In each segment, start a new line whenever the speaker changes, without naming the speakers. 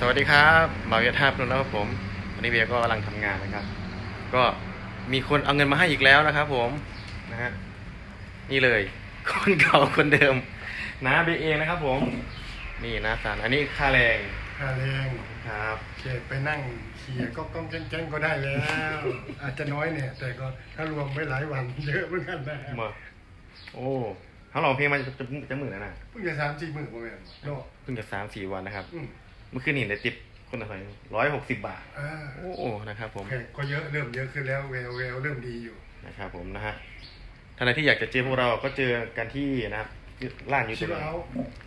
สวัสดีครับบ่าวเวียท่าพนนท์นะครับผม วันนี้เบียร์ก็กำลังทำงานนะครับ ก็มีคนเอาเงินมาให้อีกแล้วนะครับ ผมนะฮะนี่เลย คนเก่าคนเดิมนะเบียร์เองนะครับ ผม นี่นะสารอันนี้ค่าแรง
ค่าแรง
ครับ
เขตไปนั่งเขี่ยก็ก้องแจ้งๆก็ได้แล้ว อาจจะน้อยเนี่ย แต่ก็ถ้ารวมไว้หลายวันเยอะเหมือนกันนะ
มาโอ้เขาลองเพลงมาจะจะจะหมื่นแล้วนะ
เพิ่งจะสามสี่หมื่นประมาณเนาะ
เพิ่งจะสามสี่วันนะครับ
อืม
เมื่อคืนนี่เลยติปคนละเท่าไหร่ร้อยหกสิบบาท
อ่า
โอ้นะครับผม
แขกก็เยอะเริ่มเยอะขึ้นแล้วแววแววเริ่มดีอยู่
นะครับผมนะฮะท่านใดที่อยากจะเจอพวกเราก็เจอกันที่นะครับร้านอยู่ต
ชิ
รง
ว
ไหน
เอา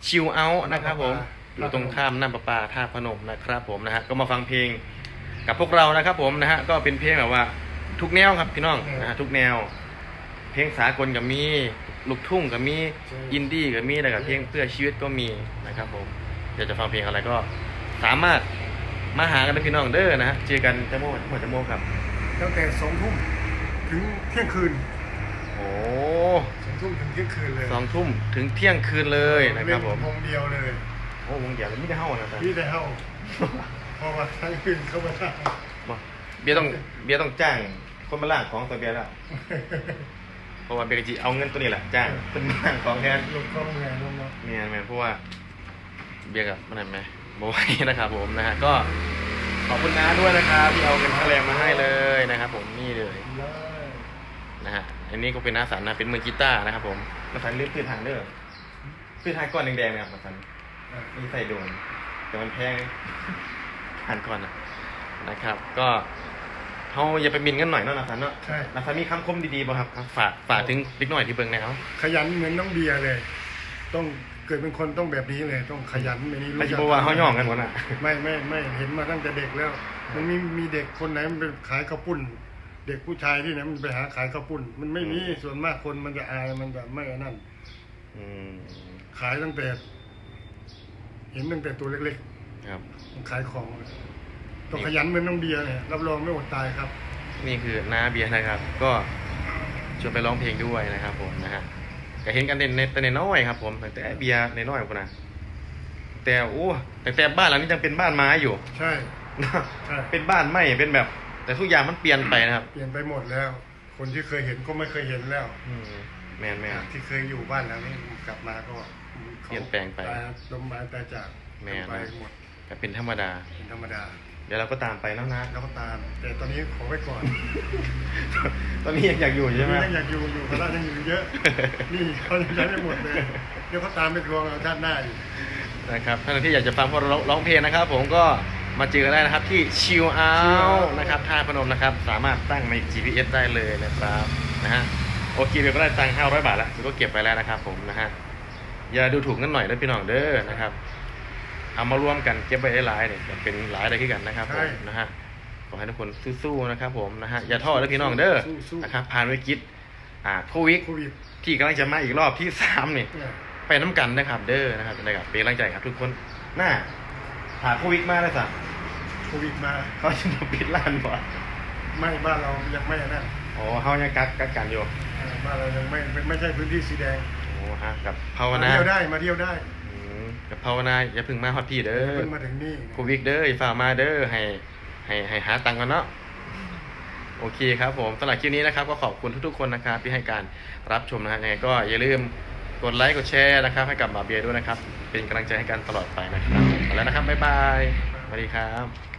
ชิลเอาท์นะครับผมอ
น้ำประปา
ยู่ตรงข้ามน้ำประปาท่าพนมนะครับผมนะฮะ ก็มาฟังเพลงกับพวกเรานะครับผมนะฮะ ก็เป็นเพลงแบบว่าทุกแนวครับพี่น้องนะฮะทุกแนว เพลงสากลก็มี ลูกทุ่งก็มี อินดี้ก็มีแล้วก็เพลงเพื่อชีวิตก็มีนะครับผมอยากจะฟังเพลงอะไรก็ สามารถมาหากันได้พี่น้องเด้อนะฮะเจอกันจะโมงหัวจะโมงครับ
ตั้งแต่สองทุ่มถึงเที่ยงคืน
โอ้
สองทุ่มถึงเที่ยงคืนเลย
สองทุ่มถึงเที่ยงคืนเลยนะครับผม
เล่วงเดียวเลย
โอ้วงเดียวเลยไม่ได้เฮ้านะครับ
พี่ได้เข้าเพอมาทั้งคืนเข้ามาได้
บ่เบียร์ต้องเบียร์ต้องจ้างคนมาล่างของตัวเบียร์แล้วเพราะว่าเบียร์จีเอาเงินตัวนี้แหละจ้างเป็นล่างของแทน
ลงกล้องไงลงมา
เมียนแมนเพราะว่าเบียร์กับมันไหนไหม บไหวนะครับผมนะฮะก็ขอบคุณน้าด้วยนะครับที่เอาเงินค่าแรงมาให้เลยนะครับ ผมนี่เลย
ได้
นะฮะอันนี้ก็เป็นน้าสันนะเป็นมือกีตาร์นะครับผมน้าสันเลือกพื้นทางเด้อพื้นทางก้อนแดงๆนะครับน้าสัน
อะ
นี่ใส่โดนแต่มันแพงหันก่อนนะนะครับ ก็เขาอย่าไปมินกันหน่อยเนาะนะสันเนาะ
ใช่
นะสันมีคำคมดีๆป่ะครับ ฝากฝากถึงเล็กหน่อยที่เบิ่งแนว
ขยันเหมือนน้องเบียร์เลย ต้อง เกิดเป็นคนต้องแบบนี้เลยต้องขยันแบบนี้
ไปจิบว่าเขาย่องกันหมดน่ะ
ไม่ไม่ไม่เห็นมาตั้งแต่เด็กแล้ว มันมีมีเด็กคนไหนมันไปขายข้าวปุ้น เด็กผู้ชายที่ไหนมันไปหาขายข้าวปุ้น มันไม่มีส่วนมากคนมันจะอายมันจะไม่อันนั่น
อืม
ขายตั้งแต่เห็นตั้งแต่ตัวเล็ก
ครับ
ๆมันขายของต้องขยันเหมือนน้องเบียร์เนี่ยรับรองไม่อดตายครับ
นี่คือน้าเบียร์นะครับ ก็ชวนไปร้องเพลงด้วยนะครับผมนะฮะ ก็เห็นกันในในแต่ในน้อยครับ ผมแต่เบียร์ในน้อยคนนะแต่โอ้แต่แต่บ้านหลังนี้ยังเป็นบ้านไม้อยู่
ใช่ใช่
เป็นบ้านไม้เป็นแบบ แต่ทุกอย่างมันเปลี่ยนไปนะครับ
เปลี่ยนไปหมดแล้ว คนที่เคยเห็นก็ไม่เคยเห็นแล้ว
อืมแมนแมน
ที่เคยอยู่บ้านหลังนี้กลับมาก็
เปลี่ยนแปลงไป
ตายลมบายตายจาก
แม่นะ
ไปหมด
ก็เป็นธรรมดา
เป็นธรรมดา
เดี๋ยวเราก็ตามไปแล้วนะ
แล้วก็ตาม แต่ตอนนี้ขอไว้ก่อน
ตอนนี้ยังอยากอยู่ใช่ไหม
ยังอยากอยู่อยู่พระราชยังอยู่เยอะ นี่เขายังใช้ไม่หมดเลย เดี๋ยวเขาตามไปทวงเอาชาติหน้าอยู่
นะครับท่านที่อยากจะฟังพวกเราร้องเพลงนะครับ ผมก็มาเจอได้นะครับที่ชิลเอานะครับท่าพนมนะครับ สามารถตั้งใน GPS ได้เลยนะครับนะฮะโอเคเดี๋ยวก็ได้ตังค์500 บาทแล้วเดี๋ยวก็เก็บไปแล้วนะครับ ผมนะฮะอย่าดูถูกกันหน่อยนะพี่น้องเด้อนะครับ เอามารวมกันเก็บไว้หลายๆเนี่ยจะเป็นหลายอะไรขึ้นกันนะครับผมนะฮะขอให้ทุกคนสู้ๆนะครับผมนะฮะอย่าท้อนะพี่น้องเด้อ
สู้ๆ
นะครับผ่านวิกฤตอ่าโควิด
โควิด
ที่กำลังจะมาอีกรอบที่สามนี่
เนี่ย
ไปน้ำกันนะครับเด้อนะครับนะครับเป็นกำลังใจครับทุกคนหน้าหาโควิดมาแล้วสั
โควิดมา
เขาจะมาปิดร้านบ่
ไม่บ้านเรายังไม่อันนั่น
อ๋อเขายังกักกักกันอยู่
เออบ้านเรายังไม่ไม่ไม่ใช่พื้นที่สีแดง
โอ้ฮะกับภาว
มา
นา
เที่ยวได้มาเที่ยวได้
อืม กับภาวนาอย่าเพึ่งมาฮอดพี่เด้อ
เพิ่งมาถึงนี่
โควิดเด้ออย่าฝ่ามาเด้อให้ให้ให้หาตังค์กันเนาะโอเคครับผมสำหรับคลิปนี้นะครับ ก็ขอบคุณทุกๆคนนะครับที่ให้การรับชมนะฮะยังไงก็อย่าลืมกดไลค์กดแชร์นะครับ ให้กับหมาเบียร์ด้วยนะครับ เป็นกำลังใจให้กันตลอดไปนะครับเอาแล้วนะครับบ๊ายบายสวัสดีครับ